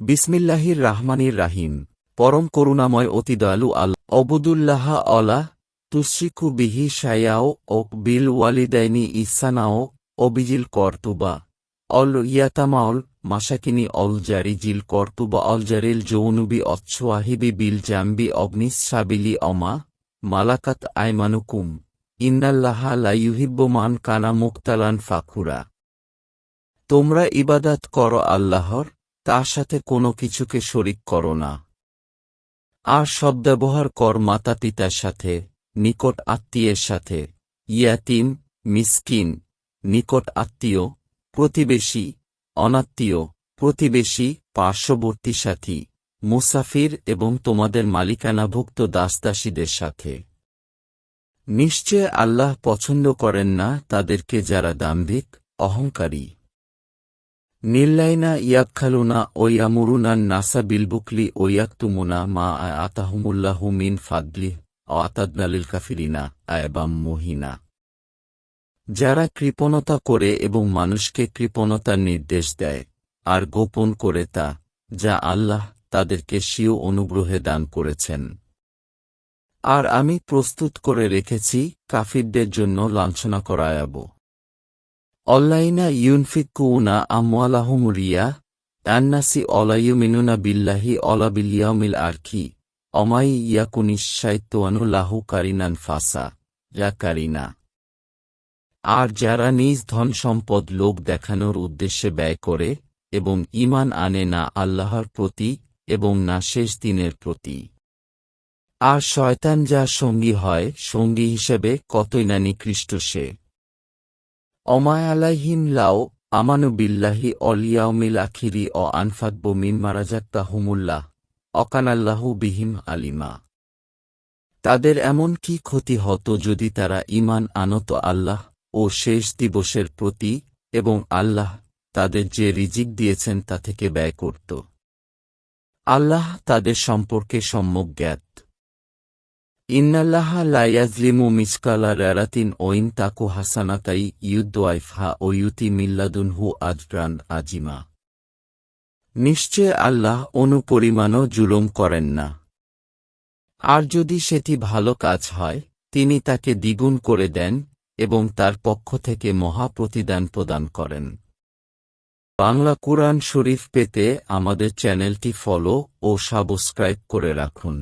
বিসমিল্লাহির রাহমানির রাহিম। পরম করুণাময় অতি দয়ালু আল অবুদুল্লাহ অলা তুশ্রিকু বিহি সায়াও ও বিল ওয়ালিদাইনি ইসানাও অবিজিল কর্তুবা। অল ইয়াতামাউল মাসাকিনি অল জারি জিল কর্তুবা। অল জারিল যৌনুবি অচ্ছোয়াহিবি বিল জাম্বি অগ্নিস সাবিলি অমা। মালাকাত আইমানুকুম। ইন্নাল্লাহা লাইউহিব্ব মান কানা মুক্তালান ফাকুরা তোমরা ইবাদাত করো আল্লাহর। তার সাথে কোনো কিছুকে শরিক করো না। আর সদ্ব্যবহার কর মাতা পিতার সাথে, নিকট আত্মীয়ের সাথে। ইয়াতিম, মিসকিন, নিকট আত্মীয়, প্রতিবেশী, অনাত্মীয়, প্রতিবেশী, পার্শ্ববর্তী সাথী, মুসাফির এবং তোমাদের মালিকানাভুক্ত দাসদাসীদের সাথে। নিশ্চয় আল্লাহ পছন্দ করেন না তাদেরকে যারা দাম্ভিক, অহংকারী। নিল্লাইনা ইয়াক্ষালুনা ওয়ামুরুনান নাসা বিলবুকলি ওয়াক্তুমুনা মা আতাহুমুল্লাহু মিন ফাদলি আতাদনালিল কাফিরিনা, আয়বাম মহিনা। যারা কৃপণতা করে এবং মানুষকে কৃপণতার নির্দেশ দেয়, আর গোপন করে তা, যা আল্লাহ তাদেরকে স্বীয় অনুগ্রহে দান করেছেন। আর আমি প্রস্তুত করে রেখেছি, কাফিরদের জন্য লাঞ্ছনা করায়াব। অল্লাইনা ইউনফিকুনা আমওয়ালাহুম রিয়া, আন্নাসি অলাইমিনুনা বিল্লাহি অলাবিল্লিয়ামিল আরকি, অমাই ইয়াকুনিশ্চাইতোয়ানু লাহু কারিনান ফাসা যা কারিনা। আর যারা নিজ ধন সম্পদ লোক দেখানোর উদ্দেশ্যে ব্যয় করে এবং ইমান আনে না আল্লাহর প্রতি এবং না শেষ দিনের প্রতি। আর শয়তান যা সঙ্গী হয়, সঙ্গী হিসেবে কতই না নিকৃষ্ট সে। অমায়ালাহিম লাও, আমানু বিল্লাহি অলিয়াউমিল আখিরি অ আনফাকব মিন মারাজাক্তা হুমুল্লাহ অকানাল্লাহু বিহিম আলিমা। তাদের এমন কি ক্ষতি হতো যদি তারা ইমান আনত আল্লাহ ও শেষ দিবসের প্রতি এবং আল্লাহ তাদের যে রিজিক দিয়েছেন তা থেকে ব্যয় করত। আল্লাহ তাদের সম্পর্কে সম্যক জ্ঞাত। ইন্নাল্লাহা লায়াজলিমু মিসকালা রেরাতিন ওইন তাকু হাসানাতাই ইউদ্দোয়াইফহা ও ইউতি মিল্লাদুনহু আজরান আজিমা নিশ্চয় আল্লাহ অনুপরিমাণও জুলুম করেন না আর যদি সেটি ভালো কাজ হয় তিনি তাকে দ্বিগুণ করে দেন এবং তার পক্ষ থেকে মহা প্রতিদান প্রদান করেন বাংলা কুরআন শরীফ পেতে আমাদের চ্যানেলটি ফলো ও সাবস্ক্রাইব করে রাখুন